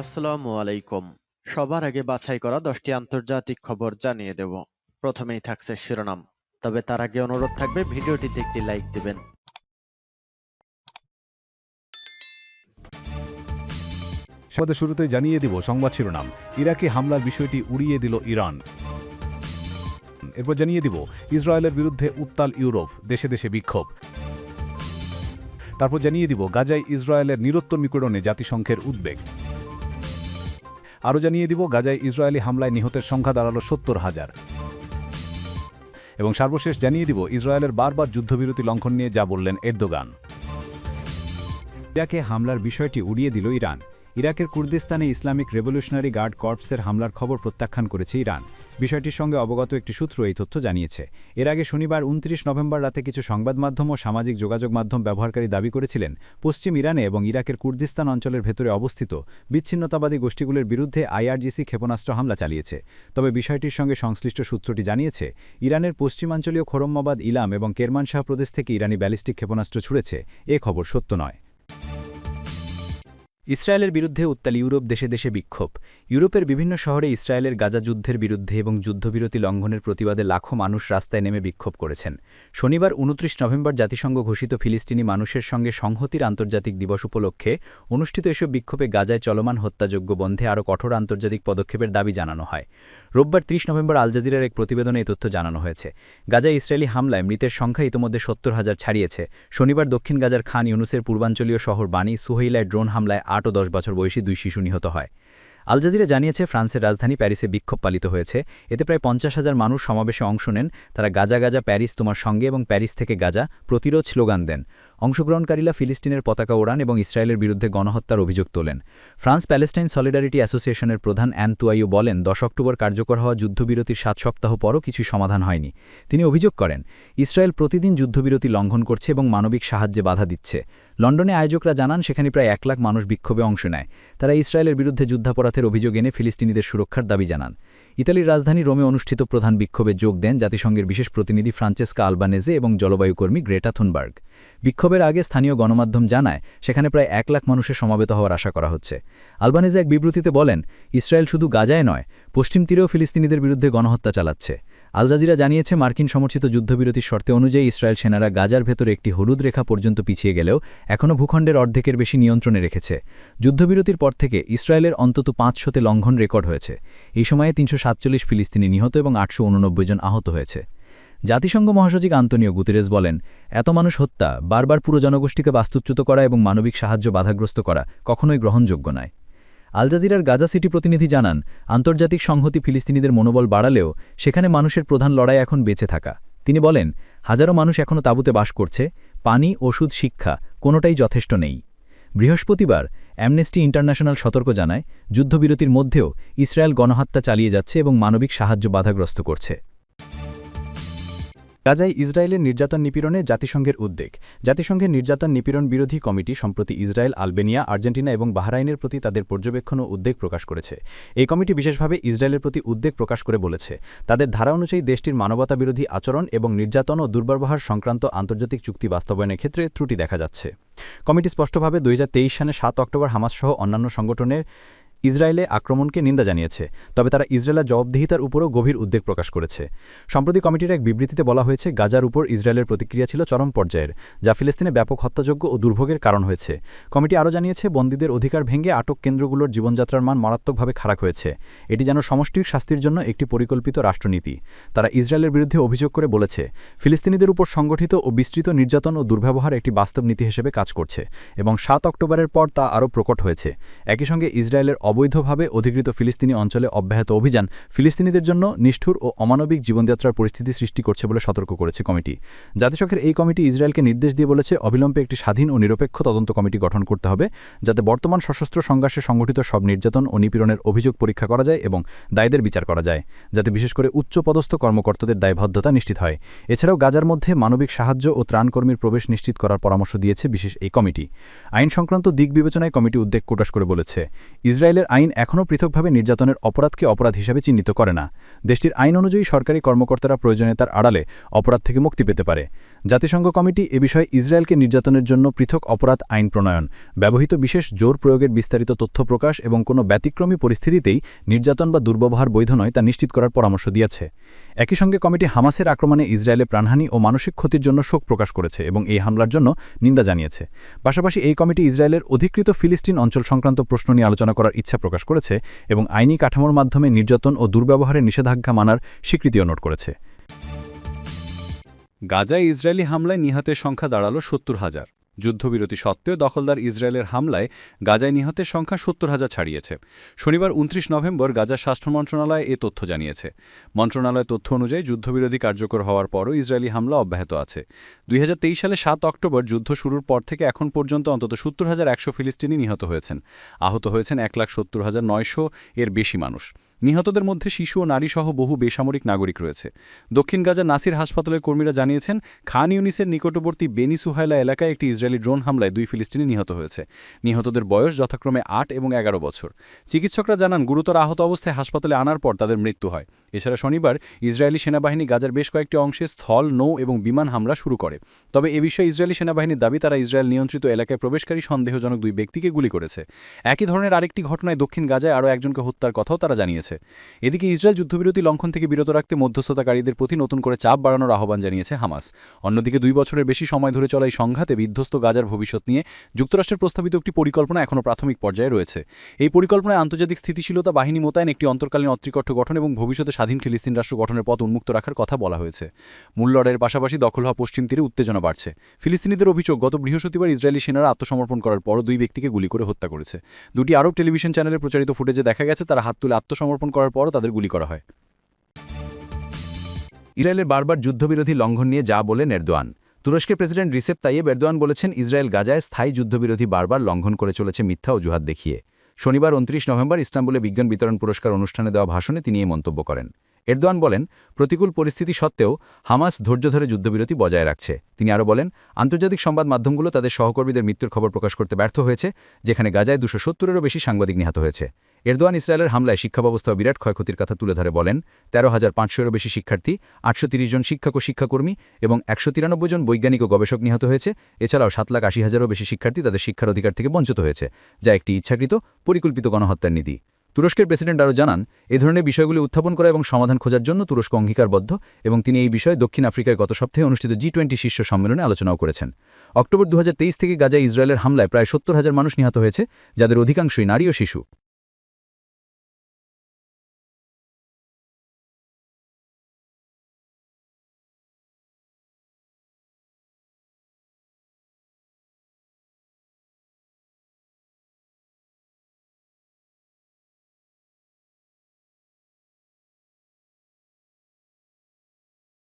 আসসালামু আলাইকুম। সবার আগে বাছাই করা দশটি আন্তর্জাতিক খবর জানিয়ে দেব। প্রথমেই থাকছে শিরোনাম। তবে তার আগে অনুরোধ থাকবে, ভিডিওটিতে একটি লাইক দিবেন। সংবাদের শুরুতেই জানিয়ে দিব সংবাদ শিরোনাম। ইরাকে হামলার বিষয়টি উড়িয়ে দিল ইরান। এরপর জানিয়ে দিব, ইসরায়েলের বিরুদ্ধে উত্তাল ইউরোপ, দেশে দেশে বিক্ষোভ। তারপর জানিয়ে দিব, গাজায় ইসরায়েলের নিরত্তরীকরণে জাতিসংঘের উদ্বেগ। আরও জানিয়ে দিব, গাজায় ইসরায়েলি হামলায় নিহতের সংখ্যা দাঁড়াল সত্তর হাজার। এবং সর্বশেষ জানিয়ে দিব, ইসরায়েলের বারবার যুদ্ধবিরতি লঙ্ঘন নিয়ে যা বললেন এরদোগান। ইরাকে হামলার বিষয়টি উড়িয়ে দিল ইরান। ইরাকের কুর্দিস্তানে ইসলামিক রেভলিউশনারি গার্ড কর্পসের হামলার খবর প্রত্যাখ্যান করেছে ইরান। বিষয়টির সঙ্গে অবগত একটি সূত্র এই তথ্য জানিয়েছে। এর আগে শনিবার উনত্রিশ নভেম্বর রাতে কিছু সংবাদ মাধ্যম ও সামাজিক যোগাযোগ মাধ্যম ব্যবহারকারী দাবি করেছিলেন, পশ্চিম ইরানে এবং ইরাকের কুর্দিস্তান অঞ্চলের ভেতরে অবস্থিত বিচ্ছিন্নতাবাদী গোষ্ঠীগুলোর বিরুদ্ধে আইআরজিসি ক্ষেপণাস্ত্র হামলা চালিয়েছে। তবে বিষয়টির সঙ্গে সংশ্লিষ্ট সূত্রটি জানিয়েছে, ইরানের পশ্চিমাঞ্চলীয় খোরম্মাবাদ ইলাম এবং কেরমানশাহ প্রদেশ থেকে ইরানি ব্যালিস্টিক ক্ষেপণাস্ত্র ছুড়েছে, এ খবর সত্য নয়। ইসরায়েলের বিরুদ্ধে উত্তাল ইউরোপ দেশে দেশে বিক্ষোভ। ইউরোপের বিভিন্ন শহরে ইসরায়েলের গাজা যুদ্ধের বিরুদ্ধে এবং যুদ্ধবিরতি লঙ্ঘনের প্রতিবাদে লাখো মানুষ রাস্তায় নেমে বিক্ষোভ করেছেন। শনিবার উনত্রিশ নভেম্বর জাতিসংঘ ঘোষিত ফিলিস্তিনি মানুষের সঙ্গে সংহতির আন্তর্জাতিক দিবস উপলক্ষে অনুষ্ঠিত এসব বিক্ষোভে গাজায় চলমান হত্যাযোগ্য বন্ধে আরও কঠোর আন্তর্জাতিক পদক্ষেপের দাবি জানানো হয়। রোববার ত্রিশ নভেম্বর আল জাজিরার এক প্রতিবেদনে এই তথ্য জানানো হয়েছে। গাজায় ইসরায়েলি হামলায় মৃতের সংখ্যা ইতোমধ্যে সত্তর হাজার ছাড়িয়েছে। শনিবার দক্ষিণ গাজার খান ইউনুসের পূর্বাঞ্চলীয় শহর বানি সুহেইলায় ড্রোন হামলায় আট ও দশ বছর বয়সী দুই শিশু নিহত হয়। আল জাজিরা জানিয়েছে, ফ্রান্সের রাজধানী প্যারিসে বিক্ষোভ পালিত হয়েছে। এতে প্রায় পঞ্চাশ হাজার মানুষ সমাবেশে অংশ নেন। তারা গাজা গাজা প্যারিস তোমার সঙ্গে এবং প্যারিস থেকে গাজা প্রতিরোধ স্লোগান দেন। অংশগ্রহণকারীরা ফিলিস্তিনের পতাকা ওড়ান এবং ইসরায়েলের বিরুদ্ধে গণহত্যার অভিযোগ তোলেন। ফ্রান্স প্যালেস্টাইন সলিডারিটি অ্যাসোসিয়েশনের প্রধান অ্যান্তুয়াইও বলেন, দশ অক্টোবর কার্যকর হওয়া যুদ্ধবিরতির সাত সপ্তাহ পরও কিছু সমাধান হয়নি। তিনি অভিযোগ করেন, ইসরায়েল প্রতিদিন যুদ্ধবিরতি লঙ্ঘন করছে এবং মানবিক সাহায্যে বাধা দিচ্ছে। লন্ডনে আয়োজকরা জানান, সেখানে প্রায় এক লাখ মানুষ বিক্ষোভে অংশ নেয়। তারা ইসরায়েলের বিরুদ্ধে যুদ্ধাপরাধের অভিযোগ এনে ফিলিস্তিনিদের সুরক্ষার দাবি জানান। ইতালির রাজধানী রোমে অনুষ্ঠিত প্রধান বিক্ষোভে যোগ দেন জাতিসংঘের বিশেষ প্রতিনিধি ফ্রান্সেস্কা আলবানেজে এবং জলবায়ু কর্মী গ্রেটা থুনবার্গ। বিক্ষোভের আগে স্থানীয় গণমাধ্যম জানায়, সেখানে প্রায় এক লাখ মানুষের সমাবেত হওয়ার আশা করা হচ্ছে। আলবানেজে এক বিবৃতিতে বলেন, ইসরায়েল শুধু গাজায় নয়, পশ্চিম তীরেও ফিলিস্তিনিদের বিরুদ্ধে গণহত্যা চালাচ্ছে। আল জাজিরা জানিয়েছে, মার্কিন সমর্থিত যুদ্ধবিরতির শর্তে অনুযায়ী ইসরায়েল সেনারা গাজার ভেতরে একটি হলুদ রেখা পর্যন্ত পিছিয়ে গেলেও এখনও ভূখণ্ডের অর্ধেকের বেশি নিয়ন্ত্রণে রেখেছে। যুদ্ধবিরতির পর থেকে ইসরায়েলের অন্তত পাঁচশোতে লঙ্ঘন রেকর্ড হয়েছে। এই সময়ে তিনশো সাতচল্লিশ ফিলিস্তিনি নিহত এবং আটশো উননব্বই জন আহত হয়েছে। জাতিসংঘ মহাসচিব আন্তনিও গুতেরেস বলেন, এত মানুষ হত্যা, বারবার পুরো জনগোষ্ঠীকে বাস্তুচ্যুত করা এবং মানবিক সাহায্য বাধাগ্রস্ত করা কখনোই গ্রহণযোগ্য নয়। আল জাজিরার গাজা সিটি প্রতিনিধি জানান, আন্তর্জাতিক সংহতি ফিলিস্তিনিদের মনোবল বাড়ালেও সেখানে মানুষের প্রধান লড়াই এখন বেঁচে থাকা। তিনি বলেন, হাজারো মানুষ এখনও তাঁবুতে বাস করছে, পানি, ওষুধ, শিক্ষা, কোনোটাই যথেষ্ট নেই। বৃহস্পতিবার অ্যামনেস্টি ইন্টারন্যাশনাল সতর্ক জানায়, যুদ্ধবিরতির মধ্যেও ইসরায়েল গণহত্যা চালিয়ে যাচ্ছে এবং মানবিক সাহায্য বাধাগ্রস্ত করছে। গাজায় ইসরায়েলের নির্যাতন নিপীড়নে জাতিসংঘের উদ্বেগ। জাতিসংঘের নির্যাতন নিপীড়ন বিরোধী কমিটি সম্প্রতি ইসরায়েল, আলবেনিয়া, আর্জেন্টিনা এবং বাহরাইনের প্রতি তাদের পর্যবেক্ষণ ও উদ্বেগ প্রকাশ করেছে। এই কমিটি বিশেষভাবে ইসরায়েলের প্রতি উদ্বেগ প্রকাশ করে বলেছে, তাদের ধারা অনুযায়ী দেশটির মানবতা বিরোধী আচরণ এবং নির্যাতন ও দুর্ব্যবহার সংক্রান্ত আন্তর্জাতিক চুক্তি বাস্তবায়নের ক্ষেত্রে ত্রুটি দেখা যাচ্ছে। কমিটি স্পষ্টভাবে দুই হাজার তেইশ সালে সাত অক্টোবর হামাসসহ অন্যান্য সংগঠনের ইসরায়েলে আক্রমণকে নিন্দা জানিয়েছে, তবে তারা ইসরায়েলের জবাবদিহিতার উপরও গভীর উদ্বেগ প্রকাশ করেছে। সম্প্রতি কমিটির এক বিবৃতিতে বলা হয়েছে, গাজার উপর ইসরায়েলের প্রতিক্রিয়া ছিল চরম পর্যায়ের, যা ফিলিস্তিনে ব্যাপক হত্যাযোগ্য ও দুর্ভোগের কারণ হয়েছে। কমিটি আরও জানিয়েছে, বন্দীদের অধিকার ভেঙে আটক কেন্দ্রগুলোর জীবনযাত্রার মান মারাত্মকভাবে খারাপ হয়েছে। এটি যেন সমষ্টির শাস্তির জন্য একটি পরিকল্পিত রাষ্ট্রনীতি। তারা ইসরায়েলের বিরুদ্ধে অভিযোগ করে বলেছে, ফিলিস্তিনিদের উপর সংগঠিত ও বিস্তৃত নির্যাতন ও দুর্ব্যবহার একটি বাস্তব নীতি হিসেবে কাজ করছে, এবং সাত অক্টোবরের পর তা আরও প্রকট হয়েছে। একই সঙ্গে ইসরায়েলের অবৈধভাবে অধিকৃত ফিলিস্তিনি অঞ্চলে অব্যাহত অভিযান ফিলিস্তিনিদের জন্য নিষ্ঠুর ও অমানবিক জীবনযাত্রার পরিস্থিতি সৃষ্টি করছে বলে সতর্ক করেছে কমিটি। জাতিসংঘের এই কমিটি ইসরায়েলকে নির্দেশ দিয়ে বলেছে, অবিলম্বে একটি স্বাধীন ও নিরপেক্ষ তদন্ত কমিটি গঠন করতে হবে, যাতে বর্তমান সশস্ত্র সংঘর্ষে সংগঠিত সব নির্যাতন ও নিপীড়নের অভিযোগ পরীক্ষা করা যায় এবং দায়ীদের বিচার করা যায়, যাতে বিশেষ করে উচ্চপদস্থ কর্মকর্তাদের দায়বদ্ধতা নিশ্চিত হয়। এছাড়াও গাজার মধ্যে মানবিক সাহায্য ও ত্রাণকর্মীর প্রবেশ নিশ্চিত করার পরামর্শ দিয়েছে বিশেষ এই কমিটি। আইন সংক্রান্ত দিক বিবেচনায় কমিটি উদ্বেগ প্রকাশ করে বলেছে। ইসরায়েলের ইসরায়েলের আইন এখনও পৃথকভাবে নির্যাতনের অপরাধকে অপরাধ হিসাবে চিহ্নিত করে না। দেশটির আইন অনুযায়ী সরকারি কর্মকর্তারা প্রয়োজনে তার আড়ালে অপরাধ থেকে মুক্তি পেতে পারে। জাতিসংঘ কমিটি এ বিষয়ে ইসরায়েলকে নির্যাতনের জন্য পৃথক অপরাধ আইন প্রণয়ন, ব্যবহৃত বিশেষ জোর প্রয়োগের বিস্তারিত তথ্য প্রকাশ এবং কোনো ব্যতিক্রমী পরিস্থিতিতেই নির্যাতন বা দুর্ব্যবহার বৈধ নয় তা নিশ্চিত করার পরামর্শ দিয়েছে। একই সঙ্গে কমিটি হামাসের আক্রমণে ইসরায়েলে প্রাণহানি ও মানসিক ক্ষতির জন্য শোক প্রকাশ করেছে এবং এই হামলার জন্য নিন্দা জানিয়েছে। পাশাপাশি এই কমিটি ইসরায়েলের অধিকৃত ফিলিস্তিন অঞ্চল সংক্রান্ত প্রশ্ন নিয়ে আলোচনা করার ইচ্ছা প্রকাশ করেছে এবং আইনি কাঠামোর মাধ্যমে নির্যাতন ও দুর্ব্যবহারের নিষেধাজ্ঞা মানার স্বীকৃতিও নোট করেছে। গাজায় ইসরায়েলি হামলায় নিহতের সংখ্যা দাঁড়াল সত্তর হাজার। যুদ্ধবিরতি সত্ত্বেও দখলদার ইসরায়েলের হামলায় গাজায় নিহতের সংখ্যা সত্তর হাজার ছাড়িয়েছে। শনিবার উনত্রিশ নভেম্বর গাজার স্বাস্থ্য মন্ত্রণালয় এ তথ্য জানিয়েছে। মন্ত্রণালয়ের তথ্য অনুযায়ী যুদ্ধবিরোধী কার্যকর হওয়ার পরও ইসরায়েলি হামলা অব্যাহত আছে। দুই হাজার তেইশ সালে সাত অক্টোবর যুদ্ধ শুরুর পর থেকে এখন পর্যন্ত অন্তত সত্তর হাজার একশো ফিলিস্তিনি নিহত হয়েছেন। আহত হয়েছেন এক লাখ সত্তর হাজার নয়শো এর বেশি মানুষ। নিহতদের মধ্যে শিশু ও নারীসহ বহু বেসামরিক নাগরিক রয়েছে। দক্ষিণ গাজা নাসির হাসপাতালের কর্মীরা জানিয়েছেন, খান ইউনিসের নিকটবর্তী বেনি সুহাইলা এলাকায় একটি ইসরায়েলি ড্রোন হামলায় দুই ফিলিস্তিনি নিহত হয়েছে। নিহতদের বয়স যথাক্রমে আট এবং এগারো বছর। চিকিৎসকরা জানান, গুরুতর আহত অবস্থায় হাসপাতালে আনার পর তাদের মৃত্যু হয়। এছাড়া শনিবার ইসরায়েলি সেনাবাহিনী গাজার বেশ কয়েকটি অংশে স্থল, নৌ এবং বিমান হামলা শুরু করে। তবে এ বিষয়ে ইসরায়েলি সেনাবাহিনীর দাবি, তারা ইসরায়েল নিয়ন্ত্রিত এলাকায় প্রবেশকারী সন্দেহজনক দুই ব্যক্তিকে গুলি করেছে। একই ধরনের আরেকটি ঘটনায় দক্ষিণ গাজায় আরও একজনকে হত্যার কথাও তারা জানিয়েছে এদিকে ইসরায়েল যুদ্ধবিরতি লঙ্ঘন থেকে বিরত রাখতে মধ্যস্থতাকারীদের প্রতি নতুন করে চাপ বাড়ানোর আহ্বান জানিয়েছে হামাস। অন্যদিকে দুই বছরের বেশি সময় ধরে চলা এই সংঘাতে বিধ্বস্ত গাজার ভবিষ্যৎ নিয়ে যুক্তরাষ্ট্রের প্রস্তাবিত একটি পরিকল্পনা এখনও প্রাথমিক পর্যায়ে রয়েছে। এই পরিকল্পনায় আন্তর্জাতিক স্থিতিশীলতা বাহিনী মোতায়েন একটি অন্তর্কালীন অত্রিকট্ঠ গঠন এবং ভবিষ্যতে স্বাধীন ফিলিস্তিন রাষ্ট্র গঠনের পথ উন্মুক্ত রাখার কথা বলা হয়েছে। মূল লড়াইয়ের পাশাপাশি দখল হওয়া পশ্চিম তীরে উত্তেজনা বাড়ছে। ফিলিস্তিনিদের অভিযোগ, গত বৃহস্পতিবার ইসরায়েলি সেনারা আত্মসমর্পণ করার পরও দুই ব্যক্তিকে গুলি করে হত্যা করেছে। দুটি আরব টেলিভিশন চ্যানেলে প্রচারিত ফুটেজে দেখা গেছে, তারা হাত তুলে আত্মসমর্পণ করার পরও তাদের গুলি করা হয়। ইসরায়েলের বারবার যুদ্ধবিরোধী লঙ্ঘন নিয়ে যা বলেন এরদোয়ান। তুরস্কের প্রেসিডেন্ট রিসেপ তাইয়েব এরদোয়ান বলেছেন, ইসরায়েল গাজায় স্থায়ী যুদ্ধবিরোধী বারবার লঙ্ঘন করে চলেছে মিথ্যা অজুহাত দেখিয়ে। শনিবার উনত্রিশ নভেম্বর ইস্তাম্বুলে বিজ্ঞান বিতরণ পুরস্কার অনুষ্ঠানে দেওয়া ভাষণে তিনি এই মন্তব্য করেন। এরদোয়ান বলেন, প্রতিকূল পরিস্থিতি সত্ত্বেও হামাস ধৈর্য ধরে যুদ্ধবিরতি বজায় রাখছে। তিনি আরও বলেন, আন্তর্জাতিক সংবাদ মাধ্যমগুলো তাদের সহকর্মীদের মৃত্যুর খবর প্রকাশ করতে ব্যর্থ হয়েছে, যেখানে গাজায় দুশো সত্তরেরও বেশি সাংবাদিক নিহত হয়েছে। এরদোয়ান ইসরায়েলের হামলায় শিক্ষা ব্যবস্থা বিরাট ক্ষয়ক্ষতির কথা তুলে ধরে বলেন তেরো হাজার পাঁচশোরও বেশি শিক্ষার্থী, আটশো জন শিক্ষক ও শিক্ষাকর্মী এবং একশো তিরানব্বই জন বৈজ্ঞানিক ও গবেষক নিহত হয়েছে। এছাড়াও সাত লাখ আশি হাজারও বেশি শিক্ষার্থী তাদের শিক্ষার অধিকার থেকে বঞ্চিত হয়েছে, যা একটি ইচ্ছাকৃত পরিকল্পিত গণহত্যার নীতি। তুরস্কের প্রেসিডেন্ট আরও জানান, এ ধরনের বিষয়গুলি উত্থাপন করা এবং সমাধান খোঁজার জন্য তুরস্ক অঙ্গীকারবদ্ধ এবং তিনি এই বিষয়ে দক্ষিণ আফ্রিকায় গত সপ্তাহে অনুষ্ঠিত জি টোয়েন্টি শীর্ষ সম্মেলনে আলোচনাও করেছেন। অক্টোবর দুহাজার তেইশ থেকে গাজায় ইসরায়েলের হামলায় প্রায় সত্তর হাজার মানুষ নিহত হয়েছে, যাদের অধিকাংশই নারী ও শিশু।